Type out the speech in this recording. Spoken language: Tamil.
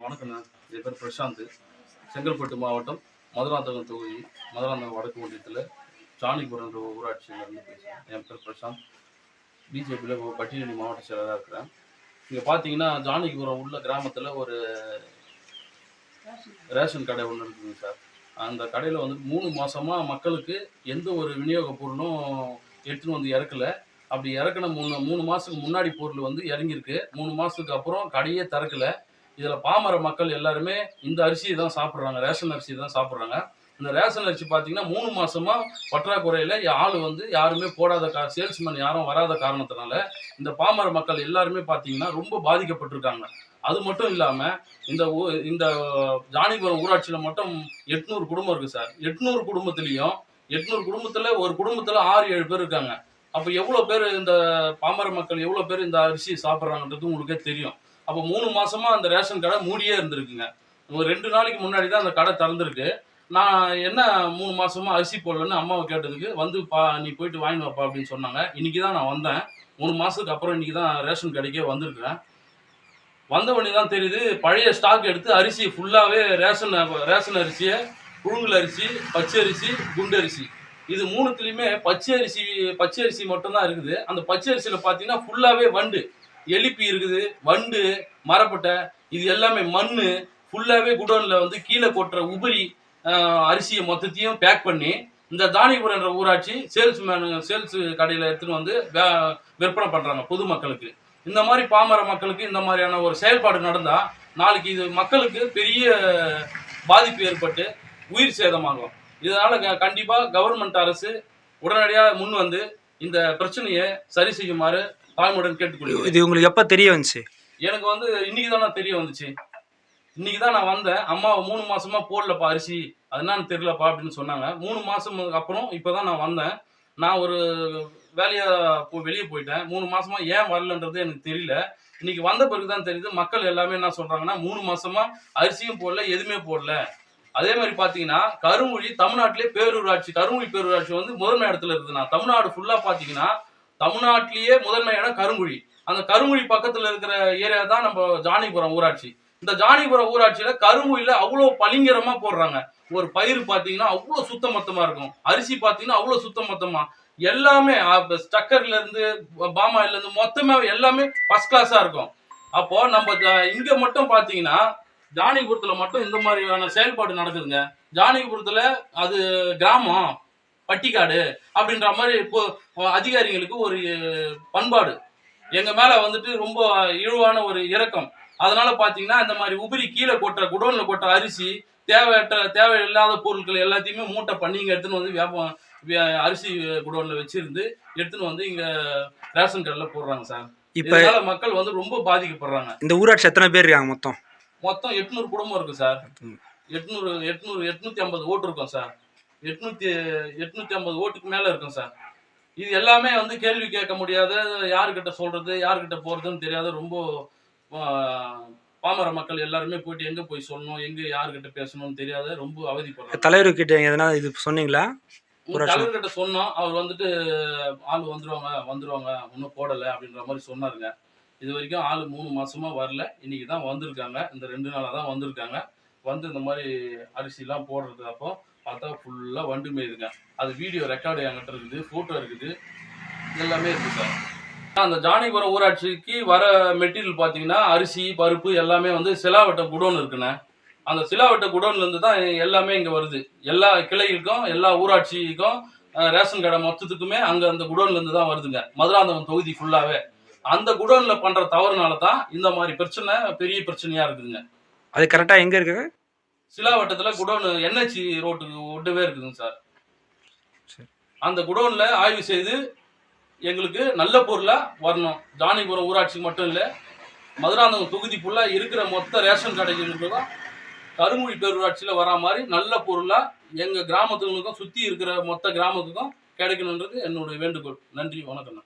வணக்கண்ணா என் பேர் பிரசாந்த். செங்கல்பட்டு மாவட்டம் மதுராந்தகம் தொகுதி மதுராந்தகம் வடக்கு ஒன்றியத்தில் ஜானிபுரம்ன்ற ஊராட்சியிலேருந்து பேசுகிறேன் என் பேர் பிரசாந்த். பிஜேபியில் பட்டியலி மாவட்ட செயலராக இருக்கிறேன். இங்கே பார்த்தீங்கன்னா ஜானகிபுரம் உள்ள கிராமத்தில் ஒரு ரேஷன் கடை ஒன்று இருக்குங்க சார். அந்த கடையில் வந்து மூணு மாதமாக மக்களுக்கு எந்த ஒரு விநியோக பொருளும் எடுத்துன்னு வந்து இறக்கல. அப்படி இறக்குன மூணு மூணு மாதத்துக்கு முன்னாடி பொருள் வந்து இறங்கியிருக்கு. மூணு மாதத்துக்கு அப்புறம் கடையே திறக்கல. இதில் பாமர மக்கள் எல்லாருமே இந்த அரிசியை தான் சாப்பிட்றாங்க ரேஷன் அரிசி தான் சாப்பிட்றாங்க. இந்த ரேஷன் அரிசி பார்த்தீங்கன்னா மூணு மாசமா பற்றாக்குறையில் ஆள் வந்து யாருமே போடாத கா சேல்ஸ்மேன் யாரும் வராத காரணத்தினால இந்த பாமர மக்கள் எல்லாருமே பார்த்தீங்கன்னா ரொம்ப பாதிக்கப்பட்டிருக்காங்க. அது மட்டும் இல்லாமல் இந்த ஊ இந்த ஜானிபுரம் ஊராட்சியில் மட்டும் எட்நூறு குடும்பம் இருக்குது சார். எட்நூறு குடும்பத்துலேயும் எட்நூறு குடும்பத்தில் ஒரு குடும்பத்தில் ஆறு ஏழு பேர் இருக்காங்க. அப்போ எவ்வளோ பேர் இந்த பாமர மக்கள் எவ்வளோ பேர் இந்த அரிசி சாப்பிட்றாங்கன்றது உங்களுக்கே தெரியும். அப்போ மூணு மாசமா அந்த ரேஷன் கடை மூடியே இருந்திருக்குங்க. ஒரு ரெண்டு நாளைக்கு முன்னாடி தான் அந்த கடை திறந்திருக்கு. நான் என்ன மூணு மாசமா அரிசி போடலன்னு அம்மாவை கேட்டதுக்கு வந்து பா நீ போயிட்டு வாங்கி வாப்பா அப்படின்னு சொன்னாங்க. இன்னைக்கு தான் நான் வந்தேன். மூணு மாசத்துக்கு அப்புறம் இன்னைக்கு தான் ரேஷன் கடைக்கே வந்திருக்கிறேன். வந்த உடனே தான் தெரியுது பழைய ஸ்டாக் எடுத்து அரிசி ஃபுல்லாகவே ரேஷன் ரேஷன் அரிசியை புழுங்கல் அரிசி பச்சை அரிசி குண்டு அரிசி. இது மூணுத்துலேயுமே பச்சை அரிசி பச்சை அரிசி மட்டும்தான் இருக்குது. அந்த பச்சை அரிசியில் பார்த்தீங்கன்னா ஃபுல்லாகவே வண்டு. எலிப்பி இருக்குது வண்டு மரப்பட்டை இது எல்லாமே மண் ஃபுல்லாகவே குடோனில் வந்து கீழே கொட்டுற உபரி அரிசியை மொத்தத்தையும் பேக் பண்ணி இந்த தானிபுரன்ற ஊராட்சி சேல்ஸ்மேனு சேல்ஸ் கடையில் எடுத்துன்னு வந்து விற்பனை பண்ணுறாங்க பொதுமக்களுக்கு. இந்த மாதிரி பாமர மக்களுக்கு இந்த மாதிரியான ஒரு செயல்பாடு நடந்தால் நாளைக்கு இது மக்களுக்கு பெரிய பாதிப்பு ஏற்பட்டு உயிர் சேதமாகும். இதனால் க கண்டிப்பாக கவர்மெண்ட் அரசு உடனடியாக முன் வந்து இந்த பிரச்சனையை சரி செய்யுமாறு தாழ்மையுடன் கேட்டுக்கொள்கிறேன். இது உங்களுக்கு எப்போ தெரிய வந்துச்சு? எனக்கு வந்து இன்னைக்கு தான் தெரிய வந்துச்சு. இன்னைக்கு தான் நான் வந்தேன். அம்மா மூணு மாசமா போடலப்பா அரிசி. அது என்னன்னு தெரியலப்பா அப்படின்னு சொன்னாங்க. மூணு மாசம் அப்புறம் இப்போதான் நான் வந்தேன். நான் ஒரு வேலையை வெளியே போயிட்டேன். மூணு மாசமா ஏன் வரலன்றது எனக்கு தெரியல. இன்னைக்கு வந்த பிறகு தான் தெரியுது. மக்கள் எல்லாமே என்ன சொல்றாங்கன்னா மூணு மாசமா அரிசியும் போடல எதுவுமே போடல. அதே மாதிரி பாத்தீங்கன்னா கருமொழி தமிழ்நாட்டிலே பேரூராட்சி கருமொழி பேரூராட்சி வந்து முதன்மை இடத்துல இருக்குதுண்ணா தமிழ்நாடு ஃபுல்லா பாத்தீங்கன்னா தமிழ்நாட்டிலேயே முதன்மை இடம் கருங்குழி. அந்த கருங்குழி பக்கத்துல இருக்கிற ஏரியா தான் நம்ம ஜானிபுரம் ஊராட்சி. இந்த ஜானிபுரம் ஊராட்சியில கருங்குழியில அவ்வளோ பளிங்கரமா போடுறாங்க. ஒரு பயிர் பாத்தீங்கன்னா அவ்வளோ சுத்த மொத்தமா இருக்கும். அரிசி பாத்தீங்கன்னா அவ்வளோ சுத்த மொத்தமா எல்லாமே ஸ்டக்கர்ல இருந்து பாமாயில இருந்து மொத்தமே எல்லாமே ஃபர்ஸ்ட் கிளாஸா இருக்கும். அப்போ நம்ம இங்க மட்டும் பாத்தீங்கன்னா ஜானிபுரத்துல மட்டும் இந்த மாதிரியான செயல்பாடு நடக்குதுங்க. ஜானிபுரத்துல அது கிராமம் பட்டிக்காடு அப்படின்ற மாதிரி இப்போ அதிகாரிகளுக்கு ஒரு பண்பாடு. எங்க மேல வந்துட்டு ரொம்ப இழிவான ஒரு இறக்கம். அதனால பாத்தீங்கன்னா இந்த மாதிரி உபரி கீழே கொட்டுற குடோன்ல கொட்டுற அரிசி தேவையற்ற தேவையில்லாத பொருட்கள் எல்லாத்தையுமே மூட்டை பண்ணி இங்க எடுத்துன்னு வந்து வியாபாரம் அரிசி குடோன்ல வச்சிருந்து எடுத்துன்னு வந்து இங்க ரேஷன் கடையில போடுறாங்க சார். இப்போ இதனால மக்கள் வந்து ரொம்ப பாதிக்கப்படுறாங்க. இந்த ஊராட்சி எத்தனை பேர் இருக்காங்க மொத்தம்? மொத்தம் எட்நூறு குடும்பம் இருக்கு சார். எட்நூறு. எட்நூறு எட்நூத்தி ஐம்பது ஓட்டு இருக்கும் சார். எட்நூத்தி எட்நூத்தி ஐம்பது ஓட்டுக்கு மேல இருக்கும் சார். இது எல்லாமே வந்து கேள்வி கேட்க முடியாத யாருக்கிட்ட சொல்றது யாருக்கிட்ட போறதுன்னு தெரியாத ரொம்ப பாமர மக்கள் எல்லாருமே போயிட்டு எங்க போய் சொல்லணும் எங்க யாருக்கிட்ட பேசணும்னு தெரியாத ரொம்ப அவதிப்படுறாங்க. தலைவர்கிட்ட எதனா இது சொன்னீங்களா. தலைவர்கிட்ட சொன்னோம். அவர் வந்துட்டு ஆள் வந்துருவாங்க வந்துருவாங்க இன்னும் போடலை அப்படின்ற மாதிரி சொன்னாருங்க. இது வரைக்கும் ஆள் மூணு மாசமா வரல. இன்னைக்கு தான் வந்திருக்காங்க. இந்த ரெண்டு நாளாக தான் வந்திருக்காங்க. வந்து இந்த மாதிரி அரிசிலாம் போடுறது அப்போ பார்த்தா ஃபுல்லாக வண்டு மேயுதுங்க. அது வீடியோ ரெக்கார்டு என்கிட்ட இருக்குது ஃபோட்டோ இருக்குது. எல்லாமே இருக்குது சார். அந்த ஜானிபுரம் ஊராட்சிக்கு வர மெட்டீரியல் பார்த்தீங்கன்னா அரிசி பருப்பு எல்லாமே வந்து சிலாவட்ட குடோன் இருக்குண்ணே. அந்த சிலாவட்ட குடோன்ல இருந்து தான் எல்லாமே இங்கே வருது. எல்லா கிளைகளுக்கும் எல்லா ஊராட்சிக்கும் ரேஷன் கடை மொத்தத்துக்குமே அங்கே அந்த குடோன்ல இருந்து தான் வருதுங்க. மதுராந்தகம் தொகுதி ஃபுல்லாகவே அந்த குடோன்ல பண்ற தவறுனால தான் இந்த மாதிரி பிரச்சனை பெரிய பிரச்சனையா இருக்குதுங்க. அது கரெக்டாக எங்கே இருக்குது சிலாவட்டத்துல குடோன் என்ஹெச் ரோட்டுக்கு ஒட்டவே இருக்குதுங்க சரி. அந்த குடோன்ல ஆய்வு செய்து எங்களுக்கு நல்ல பொருளாக வரணும். ஜானிபுரம் ஊராட்சிக்கு மட்டும் இல்லை மதுராந்தகம் தொகுதி ஃபுல்லாக இருக்கிற மொத்த ரேஷன் கடைகளுக்கும் கருமொழி பேரூராட்சியில் வரா மாதிரி நல்ல பொருளாக எங்கள் கிராமத்துகளுக்கும் சுற்றி இருக்கிற மொத்த கிராமத்துக்கும் கிடைக்கணுன்றது என்னுடைய வேண்டுகோள். நன்றி வணக்கம்.